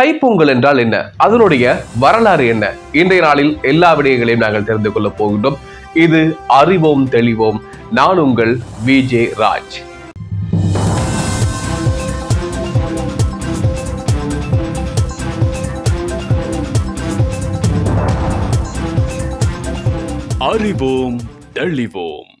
தைப்பொங்கல் என்றால் என்ன? அதனுடைய வரலாறு என்ன? இன்றைய நாளில் எல்லா விடயங்களையும் நாங்கள் தெரிந்து கொள்ளப் போகின்றோம். இது அறிவோம் தெளிவோம். நான் உங்கள் விஜே ராஜ். அறிவோம் தெளிவோம்.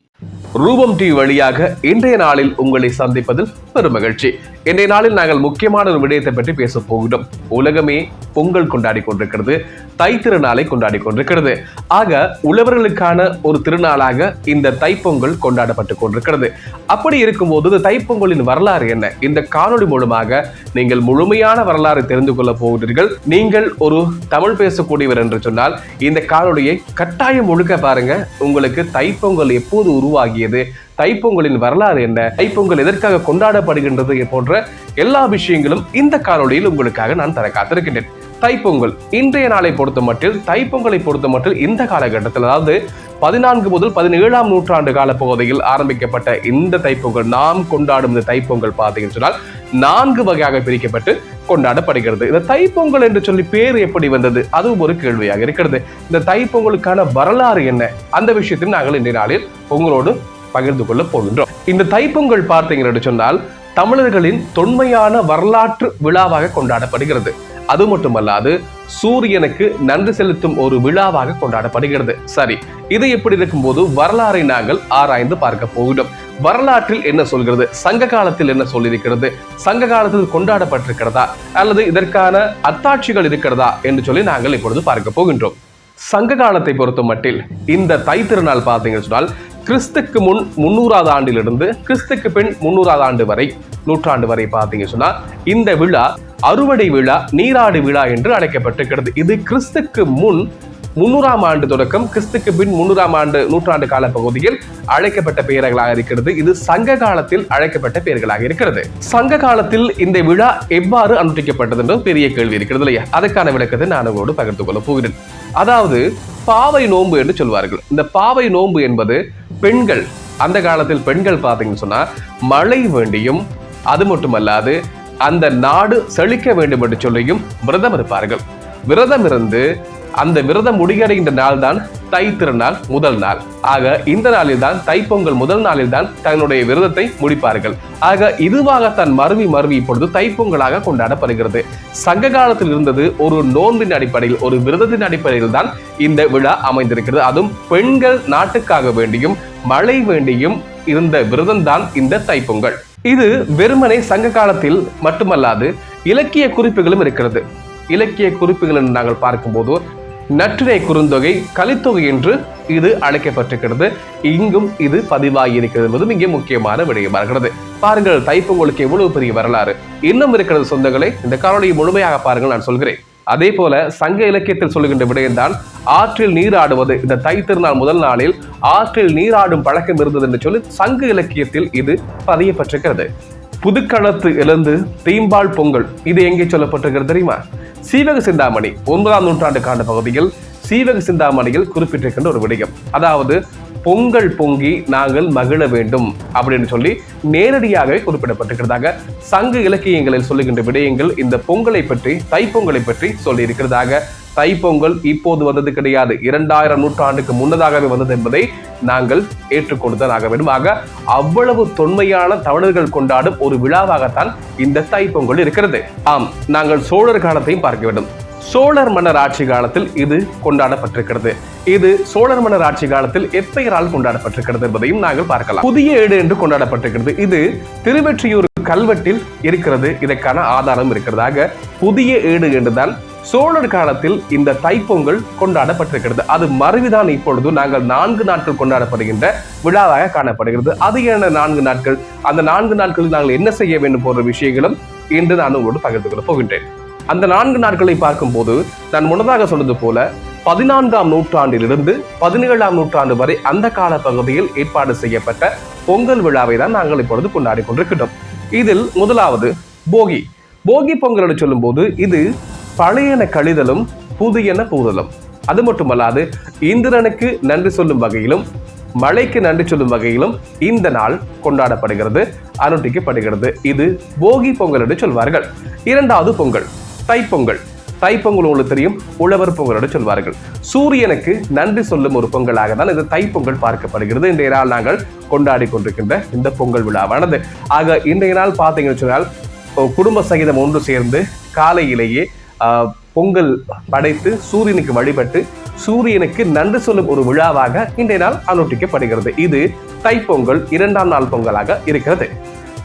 ரூபம் டி வழியாக இன்றைய நாளில் உங்களை சந்திப்பதில் பெரும் மகிழ்ச்சி. இன்றைய நாளில் நாங்கள் முக்கியமான ஒரு விடயத்தை பற்றி பேச போகிறோம். உலகமே பொங்கல் கொண்டாடி கொண்டிருக்கிறது தை திருநாளை கொண்டாடி கொண்டிருக்கிறது. ஆக உழவர்களுக்கான ஒரு திருநாளாக இந்த தைப்பொங்கல் கொண்டாடப்பட்டு கொண்டிருக்கிறது. அப்படி இருக்கும்போது இந்த தைப்பொங்கலின் வரலாறு என்ன? இந்த காணொலி மூலமாக நீங்கள் முழுமையான வரலாறு தெரிந்து கொள்ள போகிறீர்கள். நீங்கள் ஒரு தமிழ் பேசக்கூடியவர் என்று சொன்னால் இந்த காணொலியை கட்டாயம் முழுக்க பாருங்க. உங்களுக்கு தைப்பொங்கல் எப்போது உருவாகியது? தைப்பொங்கலின் வரலாறு என்ன? தைப்பொங்கல் எதற்காக கொண்டாடப்படுகின்றது போன்ற எல்லா விஷயங்களும் இந்த காணொலியில் உங்களுக்காக நான் தர காத்திருக்கின்றேன். தைப்பொங்கல் இன்றைய நாளை பொறுத்த மட்டில் தைப்பொங்கலை பொறுத்த மட்டில் இந்த காலகட்டத்தில் அதாவது பதினான்கு முதல் பதினேழாம் நூற்றாண்டு கால பகுதியில் ஆரம்பிக்கப்பட்ட இந்த தைப்பொங்கல் நாம் கொண்டாடும் இந்த தைப்பொங்கல் பார்த்தீங்கன்னு சொன்னால் நான்கு வகையாக பிரிக்கப்பட்டு கொண்டாடப்படுகிறது. இந்த தைப்பொங்கல் என்று சொல்லி பேர் எப்படி வந்தது? அதுவும் ஒரு கேள்வியாக இருக்கிறது. இந்த தைப்பொங்கலுக்கான வரலாறு என்ன? அந்த விஷயத்தையும் நாங்கள் இன்றைய நாளில் உங்களோடு பகிர்ந்து கொள்ள போகின்றோம். இந்த தைப்பொங்கல் பார்த்தீங்கன்னு சொன்னால் தமிழர்களின் தொன்மையான வரலாற்று விழாவாக கொண்டாடப்படுகிறது. அது மட்டுமல்லாது சூரியனுக்கு நன்றி செலுத்தும் ஒரு விழாவாக கொண்டாடப்படுகிறது. சரி இது எப்படி இருக்கும்போது வரலாறை நாங்கள் ஆராய்ந்து பார்க்க போகிறோம் வரலாற்றில் என்ன சொல்கிறது? சங்க காலத்தில் என்ன சொல்லியிருக்கிறது? சங்க காலத்தில் கொண்டாடப்பட்டிருக்கிறதா? அல்லது இதற்கான அத்தாட்சிகள் இருக்கிறதா? என்று சொல்லி நாங்கள் இப்பொழுது பார்க்க போகின்றோம். சங்க காலத்தை பொறுத்த மட்டில் இந்த தை திருநாள் பார்த்தீங்கன்னு சொன்னால் கிறிஸ்துக்கு முன் முன்னூறாவது ஆண்டிலிருந்து கிறிஸ்துக்கு பின் முன்னூறாவது ஆண்டு வரை நூற்றாண்டு வரை பார்த்தீங்க சொன்னால் இந்த விழா அறுவடை விழா நீராடு விழா என்று அழைக்கப்பட்டிருக்கிறது. இது கிறிஸ்துக்கு முன் முன்னூறாம் ஆண்டு தொடக்கம் கிறிஸ்துக்கு பின் முன்னூறாம் ஆண்டு நூற்றாண்டு கால பகுதியில் அழைக்கப்பட்ட பெயர்களாக இருக்கிறது. இது சங்க காலத்தில் அழைக்கப்பட்ட பெயர்களாக இருக்கிறது. சங்க காலத்தில் இந்த விழா எவ்வாறு அனுஷ்டிக்கப்பட்டது என்ற பெரிய கேள்வி இருக்கிறது இல்லையா? அதற்கான விளக்கத்தை நான் உங்களோடு பகிர்ந்து கொள்ள போகிறேன். அதாவது பாவை நோன்பு என்று சொல்வார்கள். இந்த பாவை நோன்பு என்பது பெண்கள் அந்த காலத்தில் பெண்கள் பார்த்தீங்கன்னு சொன்னா மழை வேண்டியும் அது மட்டுமல்லாது அந்த நாடு செழிக்க வேண்டும் என்று சொல்லியும் விரதம் இருப்பார்கள். விரதம் இருந்து அந்த விரதம் முடிவடைகின்ற நாள் தான் தை திருநாள் முதல் நாள். ஆக இந்த நாளில் தான் தைப்பொங்கல் முதல் நாளில் தான் தன்னுடைய விரதத்தை முடிப்பார்கள். ஆக இதுவாக தன் மருவி மருவி இப்பொழுது தைப்பொங்கலாக கொண்டாடப்படுகிறது. சங்க காலத்தில் இருந்தது ஒரு நோன்பின் அடிப்படையில் ஒரு விரதத்தின் அடிப்படையில் தான் இந்த விழா அமைந்திருக்கிறது. அதுவும் பெண்கள் நாட்டுக்காக வேண்டியும் மழை வேண்டியும் இருந்த விரதம் தான் இந்த தைப்பொங்கல் இது வெறுமனை சங்க காலத்தில் மட்டுமல்லாது இலக்கிய குறிப்புகளும் இருக்கிறது. இலக்கிய குறிப்புகள் நாங்கள் பார்க்கும்போது நற்றினை குறுந்தொகை கலித்தொகை என்று இது அழைக்கப்பட்டிருக்கிறது. இங்கும் இது பதிவாகி இருக்கிறது என்பதும் இங்கே முக்கியமான விடயமாகிறது பாருங்கள் தைப்பொங்கலுக்கு எவ்வளவு பெரிய வரலாறு. இன்னும் இருக்கிறது சொந்தங்களை இந்த காணொலியை முழுமையாக பாருங்கள் நான் சொல்கிறேன். அதே போல சங்க இலக்கியத்தில் சொல்லுகின்ற விடயம்தான் ஆற்றில் நீராடுவது. இந்த தை திருநாள் முதல் நாளில் ஆற்றில் நீராடும் பழக்கம் இருந்தது என்று சொல்லி சங்க இலக்கியத்தில் இது பதியப்பட்டிருக்கிறது. புதுக்களத்து எழுந்து தீம்பால் பொங்கல் இது எங்கே சொல்லப்பட்டிருக்கிறது தெரியுமா? சீவக சிந்தாமணி ஒன்பதாம் நூற்றாண்டு காண்ட பகுதியில் சீவக சிந்தாமணியில் குறிப்பிட்டிருக்கின்ற ஒரு விடயம். அதாவது பொங்கல் பொங்கி நாங்கள் மகிழ வேண்டும் அப்படின்னு சொல்லி நேரடியாகவே குறிப்பிடப்பட்டிருக்கிறதாக சங்க இலக்கியங்களில் சொல்லுகின்ற விடயங்கள் இந்த பொங்கலை பற்றி தைப்பொங்கலை பற்றி சொல்லி இருக்கிறதாக தைப்பொங்கல் இப்போது வந்தது கிடையாது. இரண்டாயிரம் நூற்றாண்டுக்கு முன்னதாகவே வந்தது என்பதை நாங்கள் ஏற்றுக்கொண்டுதான் ஆக வேண்டும். ஆக அவ்வளவு தொன்மையான தமிழர்கள் கொண்டாடும் ஒரு விழாவாகத்தான் இந்த தைப்பொங்கல் இருக்கிறது. ஆம் நாங்கள் சோழர் காலத்தையும் பார்க்க வேண்டும். சோழர் மன்னர் ஆட்சி காலத்தில் இது கொண்டாடப்பட்டிருக்கிறது. இது சோழர் மன்னர் ஆட்சி காலத்தில் எப்பெயரால் கொண்டாடப்பட்டிருக்கிறது என்பதையும் நாங்கள் பார்க்கலாம். புதிய ஏடு என்று கொண்டாடப்பட்டிருக்கிறது. இது திருவெற்றியூர் கல்வெட்டில் இருக்கிறது. இதற்கான ஆதாரம் இருக்கிறதாக புதிய ஏடு என்றுதான் சோழர் காலத்தில் இந்த தைப்பொங்கல் கொண்டாடப்பட்டிருக்கிறது. அது மறுவிதான் இப்பொழுது நாங்கள் நான்கு நாட்கள் கொண்டாடப்படுகின்ற விழாவாக காணப்படுகிறது. அது என்ன நான்கு நாட்கள்? அந்த நான்கு நாட்களில் நாங்கள் என்ன செய்ய வேண்டும் போன்ற விஷயங்களும் இன்று நான் உங்களோடு பகிர்ந்து கொள்ள போகின்றேன். அந்த நான்கு நாட்களை பார்க்கும்போது நான் முன்னதாக சொன்னது போல பதினான்காம் நூற்றாண்டிலிருந்து பதினேழாம் நூற்றாண்டு வரை அந்த கால பகுதியில் ஏற்பாடு செய்யப்பட்ட பொங்கல் விழாவை தான் நாங்கள் இப்பொழுது கொண்டாடி கொண்டிருக்கிறோம் இதில் முதலாவது போகி. போகி பொங்கல் என்று சொல்லும்போது இது பழையன கழிதலும் புதியன பூதலும். அது மட்டுமல்லாது இந்திரனுக்கு நன்றி சொல்லும் வகையிலும் மழைக்கு நன்றி சொல்லும் வகையிலும் இந்த நாள் கொண்டாடப்படுகிறது அனுட்டிக்கப்படுகிறது. இது போகி பொங்கல் என்று சொல்வார்கள். இரண்டாவது பொங்கல் தைப்பொங்கல். தைப்பொங்கல் உங்களுக்கு தெரியும் உழவர் பொங்கலோடு சொல்வார்கள். சூரியனுக்கு நன்றி சொல்லும் ஒரு பொங்கலாக தான் இந்த தைப்பொங்கல் பார்க்கப்படுகிறது. இன்றைய நாள் நாங்கள் கொண்டாடி கொண்டிருக்கின்ற இந்த பொங்கல் விழாவானது. ஆக இன்றைய நாள் பார்த்தீங்கன்னு சொன்னால் குடும்ப சகிதம் ஒன்று சேர்ந்து காலையிலேயே பொங்கல் படைத்து சூரியனுக்கு வழிபட்டு சூரியனுக்கு நன்றி சொல்லும் ஒரு விழாவாக இன்றைய நாள் அனுஷ்டிக்கப்படுகிறது. இது தைப்பொங்கல் இரண்டாம் நாள் பொங்கலாக இருக்கிறது.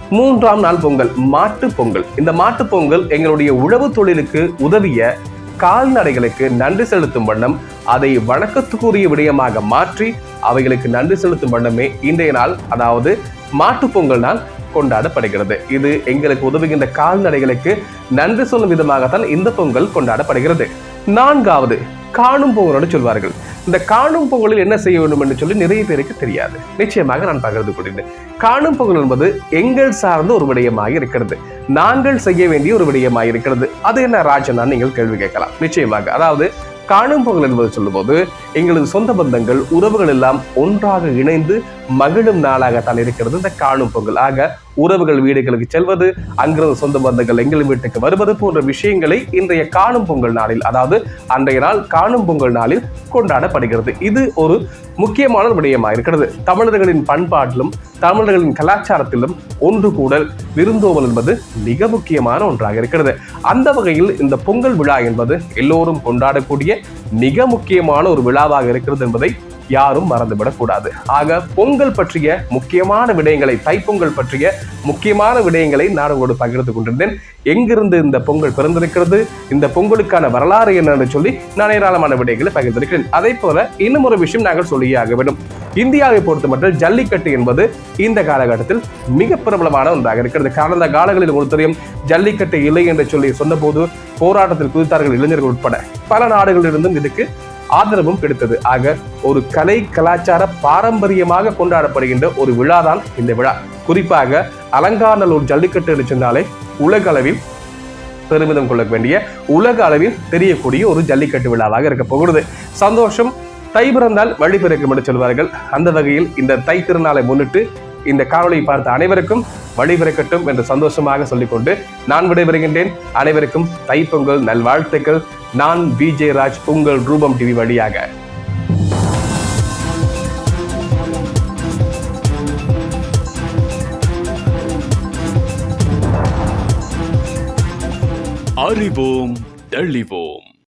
மூன்றாம் நாள் பொங்கல் மாட்டுப் பொங்கல். இந்த மாட்டுப் பொங்கல் எங்களுடைய உழவு தொழிலுக்கு உதவிய கால்நடைகளுக்கு நன்றி செலுத்தும் வண்ணம் அதை வணக்கத்துக்குரிய விடயமாக மாற்றி அவைகளுக்கு நன்றி செலுத்தும் வண்ணமே இன்றைய நாள். அதாவது மாட்டு பொங்கல் நாள் கொண்டாடப்படுகிறது. இது எங்களுக்கு உதவுகின்ற கால்நடைகளுக்கு நன்றி சொல்லும் விதமாகத்தான் இந்த பொங்கல் கொண்டாடப்படுகிறது. நான்காவது காணும் பொங்கல் சொல்வார்கள். இந்த காணும் பொங்கலில் என்ன செய்ய வேண்டும் என்று சொல்லி நிறைய பேருக்கு தெரியாது. நிச்சயமாக நான் பகிர்ந்து கொள்கிறேன். காணும் பொங்கல் என்பது எங்கள் சார்ந்த ஒரு விடயமாக இருக்கிறது. நாங்கள் செய்ய வேண்டிய ஒரு விடயமாக இருக்கிறது. அது என்ன ராஜனா நீங்கள் கேள்வி கேட்கலாம். நிச்சயமாக. அதாவது காணும் பொங்கல் என்பது சொல்லும்போது எங்களது சொந்த பந்தங்கள் உறவுகள் எல்லாம் ஒன்றாக இணைந்து மகிழும் நாளாகத்தான் இருக்கிறது. இந்த காணும் பொங்கல் ஆக உறவுகள் வீடுகளுக்கு செல்வது அங்கிருந்து சொந்த பந்தங்கள் எங்கள் வீட்டுக்கு வருவது போன்ற விஷயங்களை இன்றைய காணும் பொங்கல் நாளில் அதாவது அன்றைய நாள் காணும் பொங்கல் நாளில் கொண்டாடப்படுகிறது. இது ஒரு முக்கியமான விடயமாக இருக்கிறது. தமிழர்களின் பண்பாட்டிலும் தமிழர்களின் கலாச்சாரத்திலும் ஒன்று கூடல் விருந்தோம்பல் என்பது மிக முக்கியமான ஒன்றாக இருக்கிறது. அந்த வகையில் இந்த பொங்கல் விழா என்பது எல்லோரும் கொண்டாடக்கூடிய மிக முக்கியமான ஒரு விழாவாக இருக்கிறது என்பதை யாரும் மறந்துவிடக்கூடாது. ஆக பொங்கல் பற்றிய முக்கியமான விடயங்களை தைப்பொங்கல் பற்றிய முக்கியமான விடயங்களை நான் உங்களோடு பகிர்ந்து கொண்டிருந்தேன். எங்கிருந்து இந்த பொங்கல் பிறந்திருக்கிறது இந்த பொங்கலுக்கான வரலாறு என்னன்னு சொல்லி நான் ஏராளமான விடயங்களை பகிர்ந்திருக்கிறேன். அதே போல இன்னும் ஒரு விஷயம் நாங்கள் சொல்லியே ஆக வேண்டும். இந்தியாவை பொறுத்தமட்டில் ஜல்லிக்கட்டு என்பது இந்த காலகட்டத்தில் மிக பிரபலமான ஒன்றாக இருக்கிறது. கடந்த காலங்களில் ஒருத்தரையும் தெரியும் ஜல்லிக்கட்டு இல்லை என்று சொல்லி சொன்னபோது போராட்டத்தில் குதித்தார்கள் இளைஞர்கள் உட்பட பல நாடுகளிலிருந்தும் இதுக்கு ஆதரவும் கிடைத்தது. ஆக ஒரு கலை கலாச்சார பாரம்பரியமாக கொண்டாடப்படுகின்ற ஒரு விழா தான் இந்த விழா. குறிப்பாக அலங்காநல்லூர் ஜல்லிக்கட்டு என்று சொன்னாலே உலக அளவில் பெருமிதம் கொள்ள வேண்டிய உலக அளவில் தெரியக்கூடிய ஒரு ஜல்லிக்கட்டு விழாவாக இருக்க போகிறது. சந்தோஷம் தை பிறந்தால் வழி பிறக்கும் என்று சொல்வார்கள். அந்த வகையில் இந்த தை திருநாளை முன்னிட்டு இந்த காணொலியை பார்த்த அனைவருக்கும் வழி பிறக்கட்டும் என்று சந்தோஷமாக சொல்லிக்கொண்டு நான் விடைபெறுகின்றேன். அனைவருக்கும் தைப்பொங்கல் நல்வாழ்த்துக்கள். நான் விஜே ராஜ் உங்கள் ரூபம் டிவி வழியாக. அறிவோம் தெளிவோம்.